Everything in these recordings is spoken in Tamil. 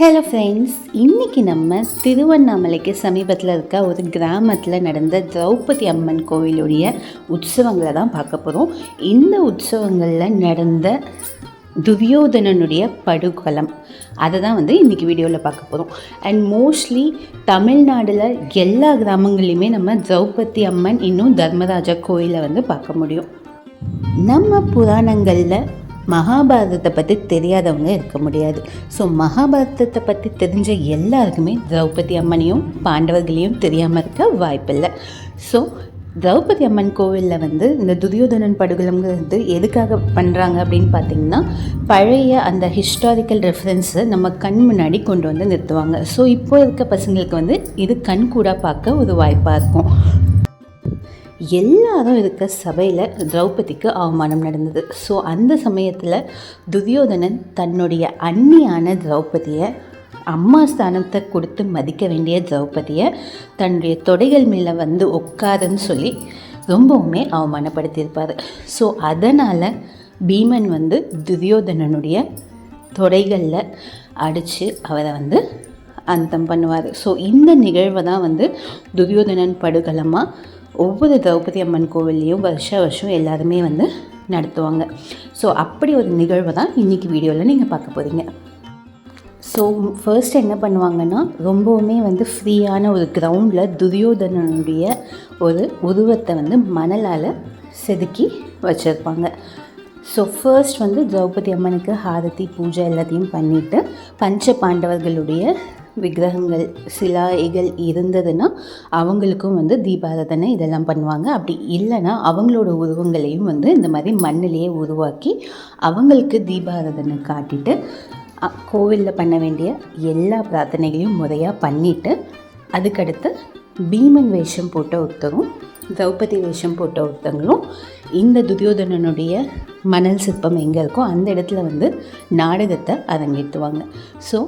ஹலோ ஃப்ரெண்ட்ஸ் இன்றைக்கி நம்ம திருவண்ணாமலைக்கு சமீபத்தில் இருக்க ஒரு கிராமத்தில் நடந்த திரௌபதி அம்மன் கோவிலுடைய உற்சவங்களை தான் பார்க்க போகிறோம் இந்த உற்சவங்களில் நடந்த துரியோதனனுடைய படுகலம் அதை தான் வந்து இன்றைக்கி வீடியோவில் பார்க்க போகிறோம் அண்ட் மோஸ்ட்லி தமிழ்நாடில் எல்லா கிராமங்களையுமே நம்ம திரௌபதி அம்மன் இன்னும் தர்மராஜா கோயிலை வந்து பார்க்க முடியும். நம்ம புராணங்களில் மகாபாரதத்தை பற்றி தெரியாதவங்க இருக்க முடியாது. ஸோ மகாபாரதத்தை பற்றி தெரிஞ்ச எல்லாருக்குமே திரௌபதி அம்மனையும் பாண்டவர்களையும் தெரியாமல் இருக்க வாய்ப்பில்லை. ஸோ திரௌபதி அம்மன் கோவிலில் வந்து இந்த துரியோதனன் படுகொலைங்கிறது எதுக்காக பண்ணுறாங்க அப்படின்னு பார்த்தீங்கன்னா பழைய அந்த ஹிஸ்டாரிக்கல் ரெஃபரன்ஸை நம்ம கண் முன்னாடி கொண்டு வந்து நிறுத்துவாங்க. ஸோ இப்போ இருக்க பசங்களுக்கு வந்து இது கண் கூட பார்க்க ஒரு வாய்ப்பாக இருக்கும். எல்லாரும் இருக்க சபையில் திரௌபதிக்கு அவமானம் நடந்தது. ஸோ அந்த சமயத்தில் துரியோதனன் தன்னுடைய அன்னியான திரௌபதியை அம்மா ஸ்தானத்தை கொடுத்து மதிக்க வேண்டிய திரௌபதியை தன்னுடைய தொடைகள் மேலே வந்து உட்காருன்னு சொல்லி ரொம்பவுமே அவமானப்படுத்தியிருப்பார். ஸோ அதனால் பீமன் வந்து துரியோதனனுடைய தொடைகளில் அடித்து அவரை வந்து அந்தம் பண்ணுவார். ஸோ இந்த நிகழ்வை தான் வந்து துரியோதனன் படுகலமாக ஒவ்வொரு திரௌபதி அம்மன் கோவில்லையும் வருஷ வருஷம் எல்லாருமே வந்து நடத்துவாங்க. ஸோ அப்படி ஒரு நிகழ்வை தான் இன்றைக்கி வீடியோவில் நீங்கள் பார்க்க போகிறீங்க ஸோ ஃபர்ஸ்ட் என்ன பண்ணுவாங்கன்னா ரொம்பவுமே வந்து ஃப்ரீயான ஒரு கிரவுண்டில் துரியோதனனுடைய ஒரு உருவத்தை வந்து மணலால் செதுக்கி வச்சுருப்பாங்க. ஸோ ஃபர்ஸ்ட் வந்து திரௌபதி அம்மனுக்கு ஹாரதி பூஜை எல்லாத்தையும் பண்ணிவிட்டு பஞ்ச பாண்டவர்களுடைய விக்கிரகங்கள் சிலாய்கள் இருந்ததுன்னா அவங்களுக்கும் வந்து தீபாராதனை இதெல்லாம் பண்ணுவாங்க. அப்படி இல்லைன்னா அவங்களோட உருவங்களையும் வந்து இந்த மாதிரி மண்ணிலேயே உருவாக்கி அவங்களுக்கு தீபாராதனை காட்டிட்டு கோவிலில் பண்ண வேண்டிய எல்லா பிரார்த்தனைகளையும் முறையாக பண்ணிவிட்டு அதுக்கடுத்து பீமன் வேஷம் போட்ட ஒருத்தரும் திரௌபதி வேஷம் போட்ட ஒருத்தங்களும் இந்த துரியோதனனுடைய மணல் சிற்பம் எங்கே இருக்கோ அந்த இடத்துல வந்து நாடகத்தை அரங்கேற்றுவாங்க. ஸோ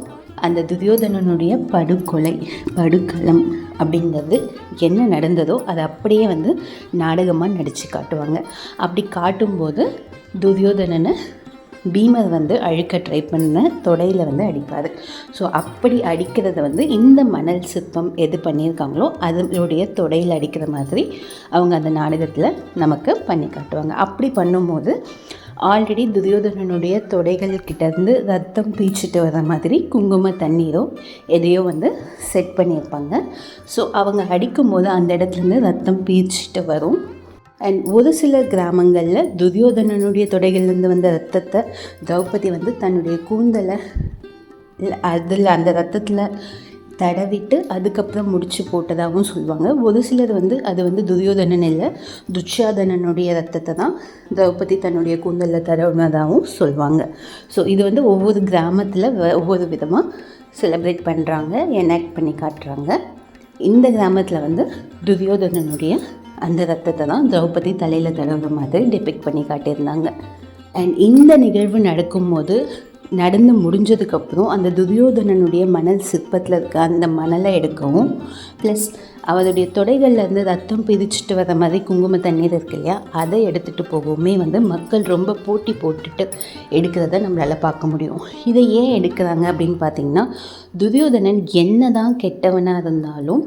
அந்த துரியோதனனுடைய படுகொலை படுகளம் அப்படிங்கிறது என்ன நடந்ததோ அதை அப்படியே வந்து நாடகமாக நடித்து காட்டுவாங்க. அப்படி காட்டும்போது துரியோதனனை பீமர் வந்து அழுக்க ட்ரை பண்ண தொடையில் வந்து அடிப்பார். ஸோ அப்படி அடிக்கிறத வந்து இந்த மணல் சிற்பம் எது பண்ணியிருக்காங்களோ அதனுடைய தொடையில் அடிக்கிற மாதிரி அவங்க அந்த நாடகத்தில் நமக்கு பண்ணி காட்டுவாங்க. அப்படி பண்ணும்போது ஆல்ரெடி துரியோதனனுடைய தொடைகள் கிட்டேருந்து ரத்தம் பீச்சிட்டு வர மாதிரி குங்கும தண்ணீரோ எதையோ வந்து செட் பண்ணியிருப்பாங்க. ஸோ அவங்க அடிக்கும்போது அந்த இடத்துலேருந்து ரத்தம் பீச்சிட்டு வரும். அண்ட் ஒரு சில கிராமங்களில் துரியோதனனுடைய தொடைகள்லேருந்து வந்த ரத்தத்தை திரௌபதி வந்து தன்னுடைய கூந்தலை அதில் அந்த ரத்தத்தில் தடவிட்டு அதுக்கப்புறம் முடிச்சு போட்டதாகவும் சொல்லுவாங்க. ஒரு சிலர் வந்து அது வந்து துரியோதனன் இல்லை துச்சாதனனுடைய ரத்தத்தை தான் திரௌபதி தன்னுடைய கூந்தலில் தடவுனதாகவும் சொல்லுவாங்க. ஸோ இது வந்து ஒவ்வொரு கிராமத்தில் ஒவ்வொரு விதமாக செலிப்ரேட் பண்ணுறாங்க எனாக்ட் பண்ணி காட்டுறாங்க. இந்த கிராமத்தில் வந்து துரியோதனனுடைய அந்த ரத்தத்தை தான் திரௌபதி தலையில் தடவுற மாதிரி டிபெக்ட் பண்ணி காட்டியிருந்தாங்க. அண்ட் இந்த நிகழ்வு நடக்கும்போது நடந்து முடிஞ்சதுக்கப்புறம் அந்த துரியோதனனுடைய மணல் சிற்பத்தில் இருக்க அந்த மணலை எடுக்கவும் ப்ளஸ் அவருடைய தொடைகள்லேருந்து ரத்தம் பிரிச்சுட்டு வர மாதிரி குங்கும தண்ணீர் இருக்கு இல்லையா அதை எடுத்துகிட்டு போகவுமே வந்து மக்கள் ரொம்ப போட்டி போட்டுட்டு எடுக்கிறத நம்மளால் பார்க்க முடியும். இதை ஏன் எடுக்கிறாங்க அப்படின்னு பார்த்தீங்கன்னா துரியோதனன் என்ன தான் கெட்டவனாக இருந்தாலும்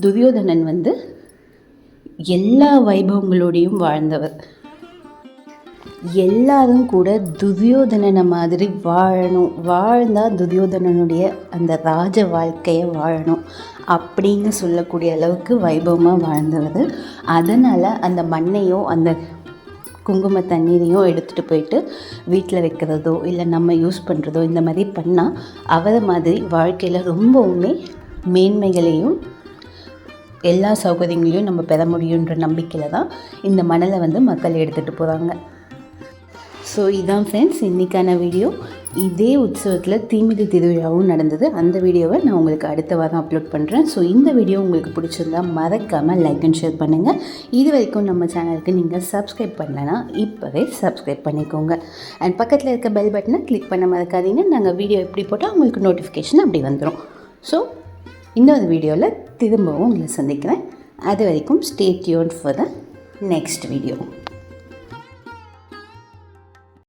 துரியோதனன் வந்து எல்லா வைபவங்களோடையும் வாழ்ந்தவர். எல்லாரும் கூட துரியோதனனை மாதிரி வாழணும். வாழ்ந்தால் துரியோதனனுடைய அந்த ராஜ வாழ்க்கையை வாழணும் அப்படின்னு சொல்லக்கூடிய அளவுக்கு வைபவமாக வாழ்ந்தவர். அதனால் அந்த மண்ணையோ அந்த குங்கும தண்ணீரையும் எடுத்துகிட்டு போயிட்டு வீட்டில் வைக்கிறதோ இல்லை நம்ம யூஸ் பண்ணுறதோ இந்த மாதிரி பண்ணால் அவரை மாதிரி வாழ்க்கையில் ரொம்பவுமே மேன்மைகளையும் எல்லா சௌகரியங்களையும் நம்ம பெற முடியுன்ற நம்பிக்கையில் தான் இந்த மணலை வந்து மக்கள் எடுத்துகிட்டு போகிறாங்க ஸோ இதான் ஃப்ரெண்ட்ஸ் இன்றைக்கான வீடியோ இதே உற்சவத்தில் தீமிதி திருவிழாவும் நடந்தது. அந்த வீடியோவை நான் உங்களுக்கு அடுத்த வாரம் அப்லோட் பண்ணுறேன் ஸோ இந்த வீடியோ உங்களுக்கு பிடிச்சிருந்தா மறக்காமல் லைக் அண்ட் ஷேர் பண்ணுங்கள் இது வரைக்கும் நம்ம சேனலுக்கு நீங்கள் சப்ஸ்கிரைப் பண்ணலைன்னா இப்போவே சப்ஸ்கிரைப் பண்ணிக்கோங்க. அண்ட் பக்கத்தில் இருக்க பெல் பட்டனை கிளிக் பண்ண மறக்காதீங்க. நாங்கள் வீடியோ எப்படி போட்டால் உங்களுக்கு நோட்டிஃபிகேஷன் அப்படி வந்துடும் ஸோ இன்னொரு வீடியோவில் திரும்பவும் உங்களை சந்திக்கிறேன். அது வரைக்கும் stay tuned for the next video